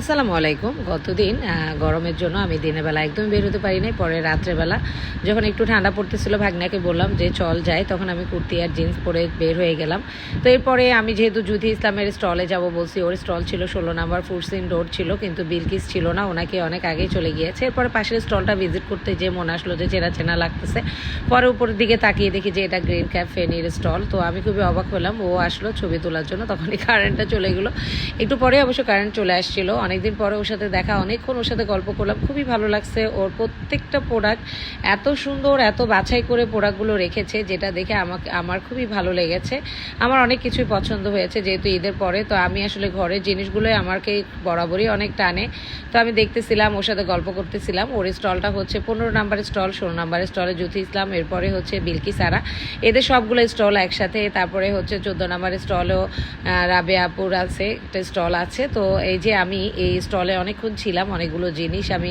আসসালামু আলাইকুম। গতদিন গরমের জন্য আমি দিনের বেলা একদমই বের হতে পারি নাই। পরে রাত্রেবেলা যখন একটু ঠান্ডা পড়তেছিল, ভাগ্নাকে বললাম যে, চল যাই। তখন আমি কুর্তি আর জিন্স পরে বের হয়ে গেলাম। তো এরপরে আমি যেহেতু জুথি ইসলামের স্টলে যাব বলছি, ওর স্টল ছিল ষোলো নাম্বার ফুরসিন রোড ছিল, কিন্তু বিলকিস ছিল না, ওনাকে অনেক আগেই চলে গিয়েছে। এরপরে পাশের স্টলটা ভিজিট করতে যে মনে আসলো যে, চেনা চেনা লাগতেছে। পরে উপরের দিকে তাকিয়ে দেখি যে, এটা গ্রিন ক্যাপ ফেনির স্টল। তো আমি খুবই অবাক হলাম। ও আসলো ছবি তোলার জন্য, তখনই কারেন্টটা চলে গেলো। একটু পরে অবশ্য কারেন্ট চলে আসছিল। অনেকদিন পরে ওর সাথে দেখা, অনেকক্ষণ ওর সাথে গল্প করলাম, খুবই ভালো লাগছে। ওর প্রত্যেকটা প্রোডাক্ট এত সুন্দর, এত বাছাই করে প্রোডাক্টগুলো রেখেছে, যেটা দেখে আমাকে আমার খুবই ভালো লেগেছে। আমার অনেক কিছুই পছন্দ হয়েছে যেহেতু ঈদের পরে, তো আমি আসলে ঘরের জিনিসগুলোই আমাকে বরাবরই অনেক টানে। তো আমি দেখতেছিলাম, ওর সাথে গল্প করতেছিলাম। ওর স্টলটা হচ্ছে পনেরো নাম্বারের স্টল, ষোলো নাম্বারের স্টলে, জ্যোতি ইসলাম, এরপরে হচ্ছে বিলকি, সারা। এদের সবগুলো স্টল একসাথে, তারপরে হচ্ছে চোদ্দ নাম্বারের স্টলও রাবে আপুর আছে, একটা স্টল আছে। তো এই যে আমি এই স্টলে অনেকক্ষণ ছিলাম, অনেকগুলো জিনিস আমি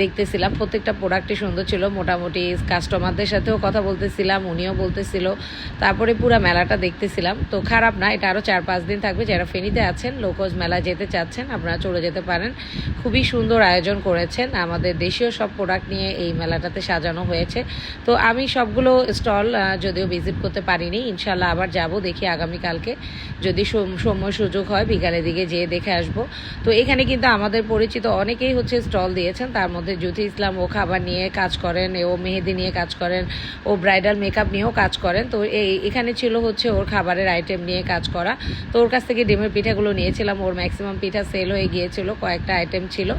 দেখতেছিলাম। প্রত্যেকটা প্রোডাক্টই সুন্দর ছিল, মোটামুটি কাস্টমারদের সাথেও কথা বলতেছিলাম, উনিও বলতেছিল। তারপরে পুরো মেলাটা দেখতেছিলাম। তো খারাপ না, এটা আরও চার পাঁচ দিন থাকবে। যারা ফেনীতে আছেন লোকজ মেলা যেতে চাচ্ছেন, আপনারা চলে যেতে পারেন। খুবই সুন্দর আয়োজন করেছেন। আমাদের দেশীয় সব প্রোডাক্ট নিয়ে এই মেলাটাতে সাজানো হয়েছে। তো আমি সবগুলো স্টল যদিও ভিজিট করতে পারিনি ইনশাল্লাহ আবার যাব, দেখি আগামীকালকে। যদি সময় সুযোগ হয়, বিকালের দিকে যেয়ে দেখে আসব। তো এখানে কিন্তু আমাদের পরিচিত অনেকেই হচ্ছে স্টল দিয়েছেন। তার মধ্যে জ্যোতি ইসলাম ও খাবার নিয়ে কাজ করেন, ও মেহেদি নিয়ে কাজ করেন, ও ব্রাইডাল মেকআপ নিয়েও কাজ করেন। তো এই, এখানে ছিল হচ্ছে ওর খাবারের আইটেম নিয়ে কাজ করা। তো ওর কাছ থেকে ডিমের পিঠাগুলো নিয়েছিলাম। ওর ম্যাক্সিমাম পিঠা সেল হয়ে গিয়েছিল। কয়েকটা আইটেম ছিল।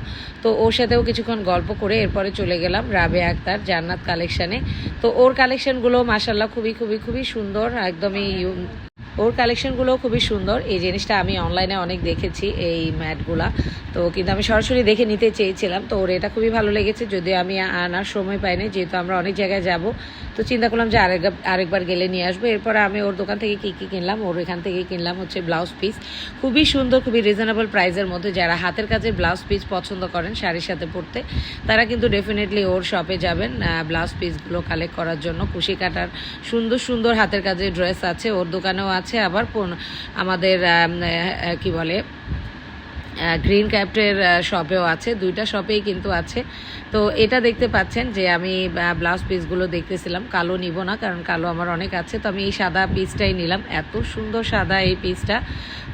তো ওর সাথেও কিছুক্ষণ গল্প করে এরপরে চলে গেলাম রাবে আক্তার জান্নাত কালেকশানে তো ওর কালেকশনগুলো মাসাল্লাহ খুবই খুবই খুবই সুন্দর, একদমই ওর কালেকশনগুলো খুবই সুন্দর। এই জিনিসটা আমি অনলাইনে অনেক দেখেছি, এই ম্যাটগুলা তো কিন্তু আমি সরাসরি দেখে নিতে চেয়েছিলাম। তো ওর এটা খুবই ভালো লেগেছে। যদিও আমি আনার সময় পাইনি যেহেতু আমরা অনেক জায়গায় যাব, তো চিন্তা করলাম যে আরেক আরেকবার গেলে নিয়ে আসব। এরপরে আমি ওর দোকান থেকে কী কী কিনলাম, ওর এখান থেকে কিনলাম হচ্ছে ব্লাউজ পিস খুবই সুন্দর, খুবই রিজনেবল প্রাইসের মধ্যে যারা হাতের কাজে ব্লাউজ পিস পছন্দ করেন শাড়ির সাথে পরতে, তারা কিন্তু ডেফিনেটলি ওর শপে যাবেন ব্লাউজ পিসগুলো কালেক্ট করার জন্য। কুশি কাটার সুন্দর সুন্দর হাতের কাজে ড্রেস আছে। ওর দোকানেও আছে। আবার পন- আমাদের কি বলে গ্রিন ক্যাপ্টের শপেও আছে। দুইটা শপেই কিন্তু আছে। তো এটা দেখতে পাচ্ছেন যে আমি ব্লাউজ পিসগুলো দেখতেছিলাম। কালো নিব না, কারণ কালো আমার অনেক আছে। তো আমি এই সাদা পিসটাই নিলাম। এত সুন্দর সাদা এই পিসটা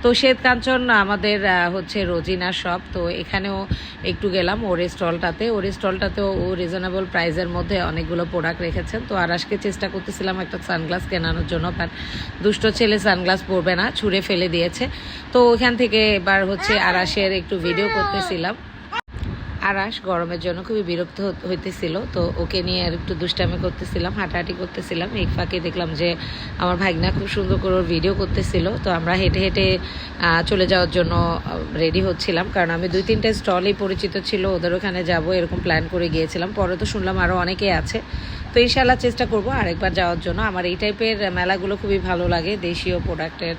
তো শ্বেত কাঞ্চন আমাদের হচ্ছে রোজিনা শপ তো এখানেও একটু গেলাম ওর স্টলটাতে। ওর স্টলটাতেও ও রিজনেবল প্রাইসের মধ্যে অনেকগুলো প্রোডাক্ট রেখেছেন। তো আর আজকে চেষ্টা করতেছিলাম একটা সানগ্লাস কেনানোর জন্য বাট দুষ্ট ছেলে সানগ্লাস পরবে না, ছুঁড়ে ফেলে দিয়েছে। তো ওখান থেকে এবার হচ্ছে আরাসের একটু ভিডিও করতেছিলাম। আরাস গরমের জন্য খুবই বিরক্ত হইতেছিল। তো ওকে নিয়ে আর একটু দুষ্টামি করতেছিলাম, হাঁটাহাঁটি করতেছিলাম। এই ফাঁকে দেখলাম যে আমার ভাগনা খুব সুন্দর করে ওর ভিডিও করতেছিল। তো আমরা হেঁটে হেঁটে চলে যাওয়ার জন্য রেডি হচ্ছিলাম। কারণ আমি দুই তিনটে স্টলই পরিচিত ছিল, ওদের ওখানে যাব এরকম প্ল্যান করে গিয়েছিলাম। পরে তো শুনলাম আরও অনেকেই আছে। তো ইনশাল্লাহ চেষ্টা করব আরেকবার যাওয়ার জন্য। আমার এই টাইপের মেলাগুলো খুবই ভালো লাগে। দেশীয় প্রোডাক্টের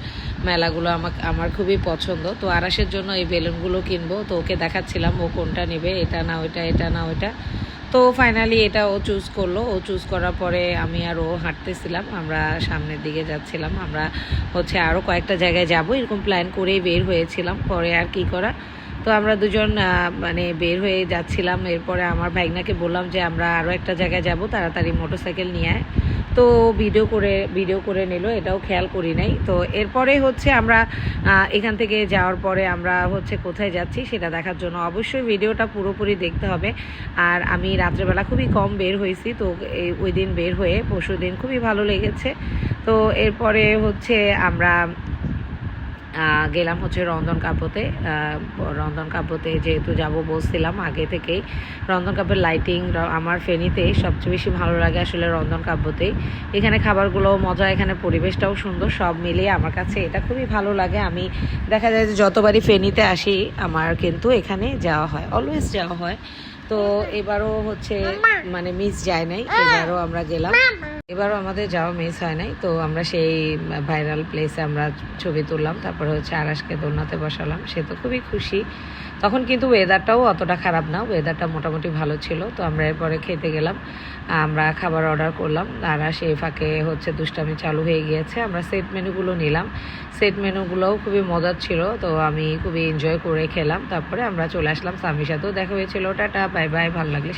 মেলাগুলো আমার আমার খুবই পছন্দ। তো আরাসের জন্য এই বেলুনগুলো কিনবো। তো ওকে দেখাচ্ছিলাম ও কোনটা নেবে। এটা না, ওইটা, এটা না, ওইটা। তো ফাইনালি এটা ও চুজ করল। ও চুজ করার পরে আমি আর ও হাঁটতেছিলাম। আমরা সামনের দিকে যাচ্ছিলাম। আমরা হচ্ছে আরও কয়েকটা জায়গায় যাব, এরকম প্ল্যান করেই বের হয়েছিলাম। পরে আর কি করা? তো আমরা দুজন মানে বের হয়ে যাচ্ছিলাম। এরপরে আমার ভাইগনাকে বললাম যে, আমরা আরও একটা জায়গায় যাব। তাড়াতাড়ি মোটরসাইকেল নিয়ে আয়। তো ভিডিও করে ভিডিও করে নিল, এটাও খেয়াল করি নাই। তো এরপরে হচ্ছে আমরা এখান থেকে যাওয়ার পরে আমরা হচ্ছে কোথায় যাচ্ছি সেটা দেখার জন্য। অবশ্যই ভিডিওটা পুরোপুরি দেখতে হবে। আর আমি রাত্রেবেলা খুবই কম বের হয়েছি, তো ওই দিন বের হয়ে পরশু দিন খুবই ভালো লেগেছে। তো এরপরে হচ্ছে আমরা গেলাম হচ্ছে রন্ধন কাব্যতে। রন্ধন কাব্যতে যেহেতু যাব বলছিলাম আগে থেকেই। রন্ধন কাব্যের লাইটিং আমার ফেনীতে সবচেয়ে বেশি ভালো লাগে আসলে রন্ধন কাব্যতেই এখানে খাবারগুলো মজা এখানে পরিবেশটাও সুন্দর সব মিলিয়ে আমার কাছে এটা খুবই ভালো লাগে। আমি দেখা যায় যে যতবারই ফেনীতে আসি আমার কিন্তু এখানে যাওয়া হয় অলওয়েজ যাওয়া হয়। তো এবারও হচ্ছে মানে মিস যায় নাই এবারও আমরা গেলাম। এবারও আমাদের যাওয়া মিস হয় নাই, তো আমরা সেই ভাইরাল প্লেসে আমরা ছবি তুললাম, তারপরে হচ্ছে আরাসকে দোলনাতে বসালাম, সে তো খুবই খুশি। তখন কিন্তু ওয়েদারটাও অতটা খারাপ না ওয়েদারটা মোটামুটি ভালো ছিল, তো আমরা এরপরে খেতে গেলাম, আমরা খাবার অর্ডার করলাম, আর সেই ফাঁকে হচ্ছে দুষ্টামি চালু হয়ে গিয়েছে, আমরা সেট মেনুগুলো নিলাম। সেট মেনুগুলোও খুবই মজার ছিল, তো আমি খুবই এনজয় করে খেলাম, তারপরে আমরা চলে আসলাম স্বামীর সাথেও দেখা হয়েছিল, টাটা বাই বাই ভালো লাগলে